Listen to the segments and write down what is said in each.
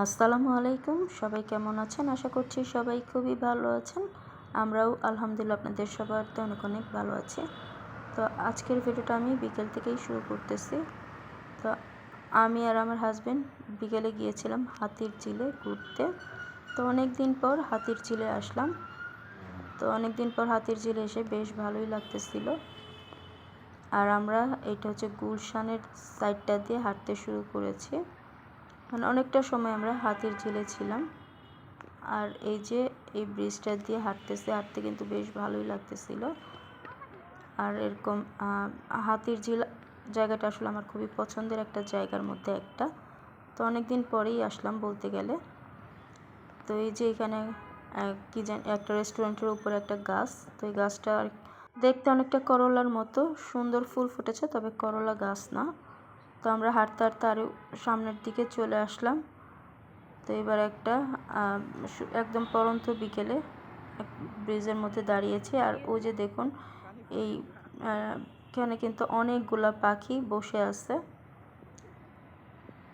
আসসালামু আলাইকুম। সবাই কেমন আছেন? আশা করছি সবাই খুবই ভালো আছেন। আমরাও আলহামদুলিল্লাহ আপনাদের সবার তো অনেক অনেক ভালো আছি। তো আজকের ভিডিওটা আমি বিকেল থেকেই শুরু করতেছি। তো আমি আর আমার হাজব্যান্ড বিকেলে গিয়েছিলাম হাতির চিলে ঘুরতে। তো অনেক দিন পর হাতির চিলে আসলাম। তো অনেক দিন পর হাতির চিলে এসে বেশ ভালোই লাগতেছিল। আর আমরা এটা হচ্ছে গুলশানের সাইডটা দিয়ে হাঁটতে শুরু করেছি। মানে অনেকটা সময় আমরা হাতির ঝিলে ছিলাম। আর এই যে এই ব্রিজটা দিয়ে হাঁটতেছে, হাঁটতে কিন্তু বেশ ভালোই লাগতেছিল। আর এরকম হাতির ঝিল জায়গাটা আসলে আমার খুবই পছন্দের একটা জায়গার মধ্যে একটা। তো অনেক দিন পরেই আসলাম বলতে গেলে। তো এই যে এখানে কি জানি, একটা রেস্টুরেন্টের উপরে একটা গাছ। তো এই গাছটা দেখতে অনেকটা করলার মতো। সুন্দর ফুল ফুটেছে, তবে করলা গাছ না। তো আমরা হাঁটতে হাঁটতে আরও সামনের দিকে চলে আসলাম। তো এবার একটা একদম পরন্ত বিকেলে ব্রিজের মধ্যে দাঁড়িয়েছি। আর ওই যে দেখুন, এই এখানে কিন্তু অনেকগুলা পাখি বসে আছে।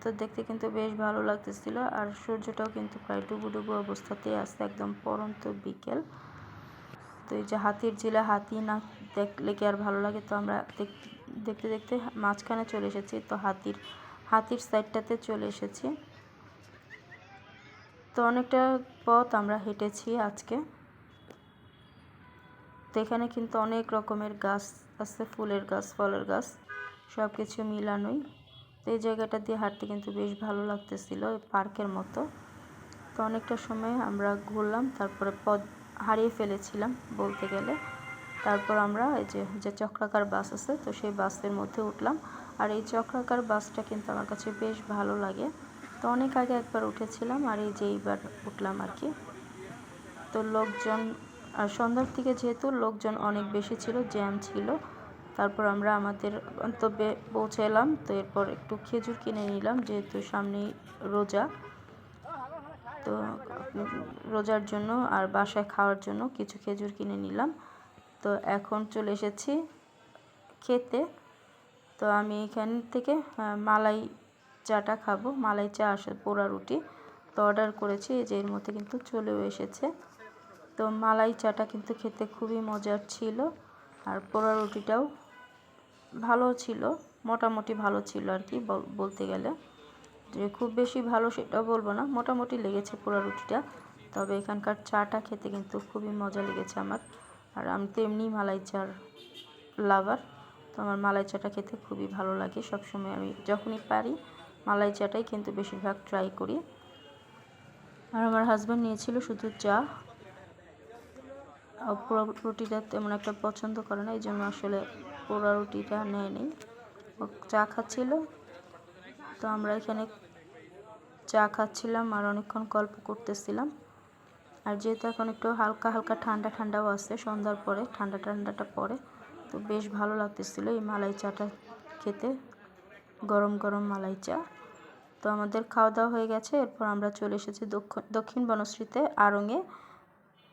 তো দেখতে কিন্তু বেশ ভালো লাগতেছিল। আর সূর্যটাও কিন্তু প্রায় ডুবু ডুবু অবস্থাতেই আছে একদম পরন্ত বিকেল। তো এই যে হাতির জিলা হাতি না দেখলে কি আর ভালো লাগে, তো আমরা দেখতে দেখতে দেখতে মাঝখানে চলে এসেছি, তো হাতির হাতির সাইডটাতে চলে এসেছি। তো অনেকটা পথ আমরা হেঁটেছি আজকে। তো এখানে কিন্তু অনেক রকমের গাছ আছে, ফুলের গাছ, ফলের গাছ সব কিছু মিলানোই। তো এই জায়গাটা দিয়ে হাঁটতে কিন্তু বেশ ভালো লাগতেছিল পার্কের মতো। তো অনেকটা সময় আমরা ঘুরলাম, তারপরে পথ হারিয়ে ফেলেছিলাম বলতে গেলে। তারপর আমরা এই যে যে চক্রাকার বাস আছে, তো সেই বাসের মধ্যে উঠলাম। আর এই চক্রাকার বাসটা কিন্তু আমার কাছে বেশ ভালো লাগে। তো অনেক আগে একবার উঠেছিলাম, আর এই যে এইবার উঠলাম আর কি। তো লোকজন, আর সন্ধ্যার থেকে যেহেতু লোকজন অনেক বেশি ছিল, জ্যাম ছিল, তারপর আমরা আমাদের গন্তব্যে পৌঁছে এলাম তো এরপর একটু খেজুর কিনে নিলাম, যেহেতু সামনেই রোজা। তো রোজার জন্য আর বাসায় খাওয়ার জন্য কিছু খেজুর কিনে নিলাম। তো এখন চলে এসেছি খেতে। তো আমি এখান থেকে মালাই চাটা খাব। মালাই চা আসে, পোড়া রুটি। তো অর্ডার করেছি যে এর মধ্যে কিন্তু চলেও এসেছে। তো মালাই চাটা কিন্তু খেতে খুবই মজার ছিল। আর পোড়া রুটিটাও ভালো ছিল, মোটামুটি ভালো ছিল আর কি বলতে গেলে। যে খুব বেশি ভালো সেটাও বলব না, মোটামুটি লেগেছে পোড়া রুটিটা। তবে এখানকার চাটা খেতে কিন্তু খুবই মজা লেগেছে আমার। আর আমি তো এমনি মালাই চার লাভার তো আমার মালাই চাটা খেতে খুবই ভালো লাগে। সবসময় আমি যখনই পারি মালাই চাটাই কিন্তু বেশিরভাগ ট্রাই করি। আর আমার হাজব্যান্ড নিয়েছিল শুধু চা। পোড়া রুটিটা তেমন একটা পছন্দ করে না এই জন্য আসলে পোড়া রুটিটা নেয়নি চা খাচ্ছিল, তো আমরা এখানে চা খাচ্ছিলাম আর অনেকক্ষণ গল্প করতেছিলাম। আর যেহেতু এখন একটু হালকা হালকা ঠান্ডা ঠান্ডাও আছে, সন্ধ্যার পরে, ঠান্ডা ঠান্ডাটা পরে, তো বেশ ভালো লাগতেছিল এই মালাই চাটা খেতে, গরম গরম মালাই চা। তো আমাদের খাওয়া দাওয়া হয়ে গেছে, এরপর আমরা চলে এসেছি দক্ষিণ দক্ষিণ বনশ্রীতে আড়ঙে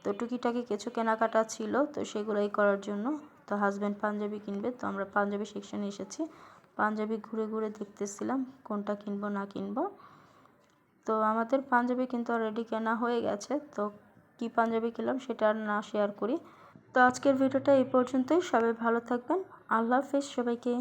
তো টুকিটাকি কিছু কেনাকাটা ছিল, তো সেগুলোই করার জন্য, তো হাজব্যান্ড পাঞ্জাবি কিনবে, তো আমরা পাঞ্জাবি সেকশনে এসেছি। পাঞ্জাবি ঘুরে ঘুরে দেখতেছিলাম, কোনটা কিনবো না কিনবো। তো আমাদের পাঞ্জাবি কিন্তু অলরেডি কেনা হয়ে গেছে, তো কি পাঞ্জাবি কিনলাম সেটা আর না শেয়ার করি। তো আজকের ভিডিওটা এই পর্যন্তই। সবাই ভালো থাকবেন। আল্লাহ হাফিজ সবাইকে।